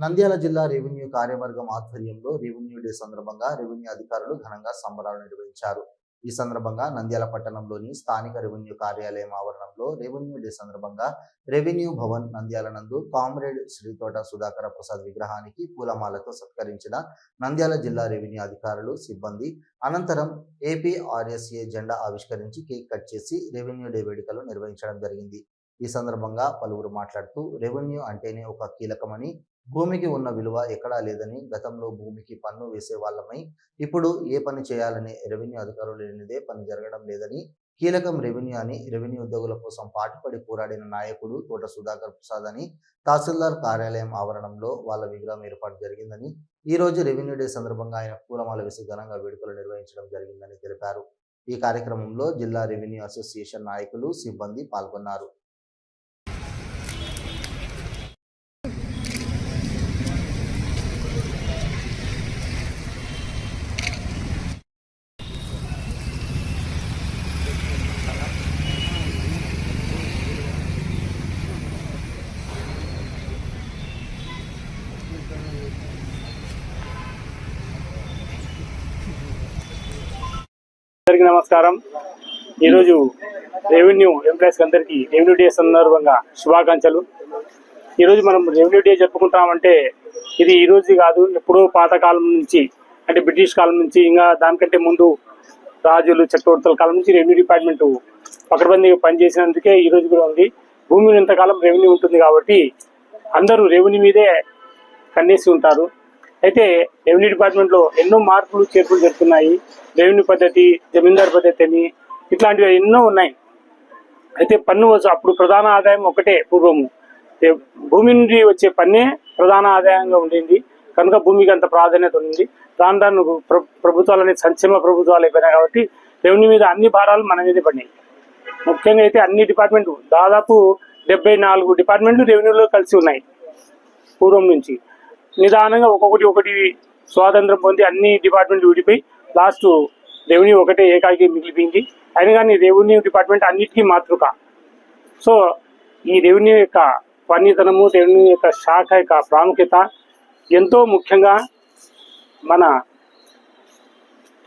నంద్యాల జిల్లా రెవెన్యూ కార్యవర్గం ఆధ్వర్యంలో రెవెన్యూ డే సందర్భంగా రెవెన్యూ అధికారులు ఘనంగా సంబరాలు నిర్వహించారు. ఈ సందర్భంగా నంద్యాల పట్టణంలోని స్థానిక రెవెన్యూ కార్యాలయం ఆవరణంలో రెవెన్యూ డే సందర్భంగా రెవెన్యూ భవన్ నంద్యాల నందు కామ్రేడ్ శ్రీతోట సుధాకర ప్రసాద్ విగ్రహానికి పూలమాలతో సత్కరించిన నంద్యాల జిల్లా రెవెన్యూ అధికారులు సిబ్బంది అనంతరం ఏపీఆర్ఎస్ఏ జెండా ఆవిష్కరించి కేక్ కట్ చేసి రెవెన్యూ డే వేడుకలు నిర్వహించడం జరిగింది. ఈ సందర్భంగా పలువురు మాట్లాడుతూ రెవెన్యూ అంటేనే ఒక కీలకమని భూమికి ఉన్న విలువ ఎక్కడా లేదని గతంలో భూమికి పన్ను వేసే వాళ్ళమై ఇప్పుడు ఏ పని చేయాలని రెవెన్యూ అధికారులు లేనిదే పని జరగడం లేదని కీలకం రెవెన్యూ అని రెవెన్యూ ఉద్యోగుల కోసం పాటుపడి పోరాడిన నాయకుడు తోట సుధాకర్ ప్రసాద్ అని తహసీల్దార్ కార్యాలయం ఆవరణంలో వాళ్ళ విగ్రహం ఏర్పాటు జరిగిందని ఈ రోజు రెవెన్యూ డే సందర్భంగా ఆయన పూలమాల వేసి ఘనంగా వేడుకలు నిర్వహించడం జరిగిందని తెలిపారు. ఈ కార్యక్రమంలో జిల్లా రెవెన్యూ అసోసియేషన్ నాయకులు సిబ్బంది పాల్గొన్నారు. అందరికీ నమస్కారం. ఈరోజు రెవెన్యూ ఎంప్లాయీస్ అందరికీ రెవెన్యూ డే సందర్భంగా శుభాకాంక్షలు. ఈరోజు మనం రెవెన్యూ డే జరుపుకుంటామంటే ఇది ఈ రోజు కాదు ఎప్పుడో పాతకాలం నుంచి అంటే బ్రిటిష్ కాలం నుంచి ఇంకా దానికంటే ముందు రాజులు చక్రవర్తుల కాలం నుంచి రెవెన్యూ డిపార్ట్మెంట్ పకడ్బందీగా పనిచేసినందుకే ఈ రోజు కూడా ఉంది. భూమి ఇంతకాలం రెవెన్యూ ఉంటుంది కాబట్టి అందరూ రెవెన్యూ మీదే కన్నేసి ఉంటారు. అయితే రెవెన్యూ డిపార్ట్మెంట్లో ఎన్నో మార్పులు చేర్పులు జరుగుతున్నాయి. రెవెన్యూ పద్ధతి జమీందార్ పద్ధతి అని ఇట్లాంటివి ఎన్నో ఉన్నాయి. అయితే పన్ను అప్పుడు ప్రధాన ఆదాయం ఒకటే పూర్వము. భూమి నుండి వచ్చే పన్నే ప్రధాన ఆదాయంగా ఉండింది. కనుక భూమికి అంత ప్రాధాన్యత ఉంది. దాని దాని ప్రభుత్వాలు అనేది సంక్షేమ ప్రభుత్వాలు అయిపోయినాయి కాబట్టి రెవెన్యూ మీద అన్ని భారాలు మన మీద పడినాయి. ముఖ్యంగా అయితే అన్ని డిపార్ట్మెంట్ దాదాపు డెబ్బై నాలుగు డిపార్ట్మెంట్లు రెవెన్యూలో కలిసి ఉన్నాయి. పూర్వం నుంచి. నిదానంగా ఒక్కొక్కటి ఒకటి స్వాతంత్రం పొంది అన్ని డిపార్ట్మెంట్లు విడిపోయి లాస్ట్ రెవెన్యూ ఒకటే ఏకాకి మిగిలిపోయింది. అయినా కానీ రెవెన్యూ డిపార్ట్మెంట్ అన్నిటికీ మాతృక. సో ఈ రెవెన్యూ యొక్క పనితనము రెవెన్యూ యొక్క శాఖ యొక్క ప్రాముఖ్యత ఎంతో ముఖ్యంగా మన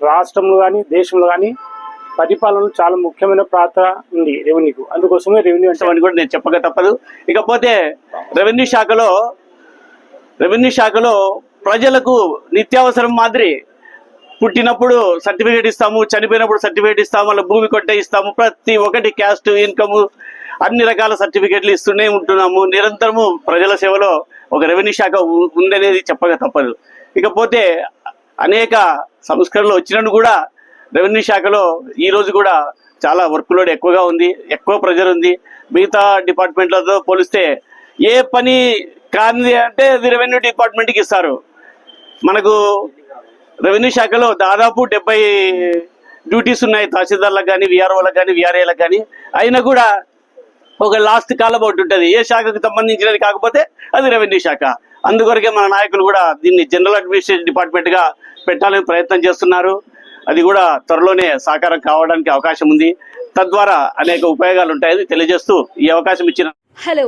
రాష్ట్రంలో కానీ దేశంలో కానీ పరిపాలనలో చాలా ముఖ్యమైన పాత్ర ఉంది రెవెన్యూకు. అందుకోసమే రెవెన్యూ అంటే అని కూడా నేను చెప్పక తప్పదు. ఇకపోతే రెవెన్యూ శాఖలో రెవెన్యూ శాఖలో ప్రజలకు నిత్యావసరం మాదిరి పుట్టినప్పుడు సర్టిఫికేట్ ఇస్తాము చనిపోయినప్పుడు సర్టిఫికేట్ ఇస్తాము అలా భూమి కొట్టే ఇస్తాము ప్రతి ఒక్కటి క్యాస్ట్ ఇన్కమ్ అన్ని రకాల సర్టిఫికేట్లు ఇస్తూనే ఉంటున్నాము. నిరంతరము ప్రజల సేవలో ఒక రెవెన్యూ శాఖ ఉందనేది చెప్పక తప్పదు. ఇకపోతే అనేక సంస్కరణలు వచ్చినట్టు కూడా రెవెన్యూ శాఖలో ఈరోజు కూడా చాలా వర్క్ లోడ్ ఎక్కువగా ఉంది ఎక్కువ ప్రెజర్ ఉంది. మిగతా డిపార్ట్మెంట్లతో పోలిస్తే ఏ పని కానిది అంటే అది రెవెన్యూ డిపార్ట్మెంట్కి ఇస్తారు. మనకు రెవెన్యూ శాఖలో దాదాపు డెబ్బై డ్యూటీస్ ఉన్నాయి. తహసీల్దార్లకు కానీ విఆర్ఓలకు కానీ విఆర్ఏలకు కానీ. అయినా కూడా ఒక లాస్ట్ కాలం ఒకటి ఉంటుంది. ఏ శాఖకు సంబంధించినది కాకపోతే అది రెవెన్యూ శాఖ. అందుకొరకే మన నాయకులు కూడా దీన్ని జనరల్ అడ్మినిస్ట్రేషన్ డిపార్ట్మెంట్గా పెట్టాలని ప్రయత్నం చేస్తున్నారు. అది కూడా త్వరలోనే సాకారం కావడానికి అవకాశం ఉంది. తద్వారా అనేక ఉపయోగాలు ఉంటాయని తెలియజేస్తూ ఈ అవకాశం ఇచ్చిన హలో.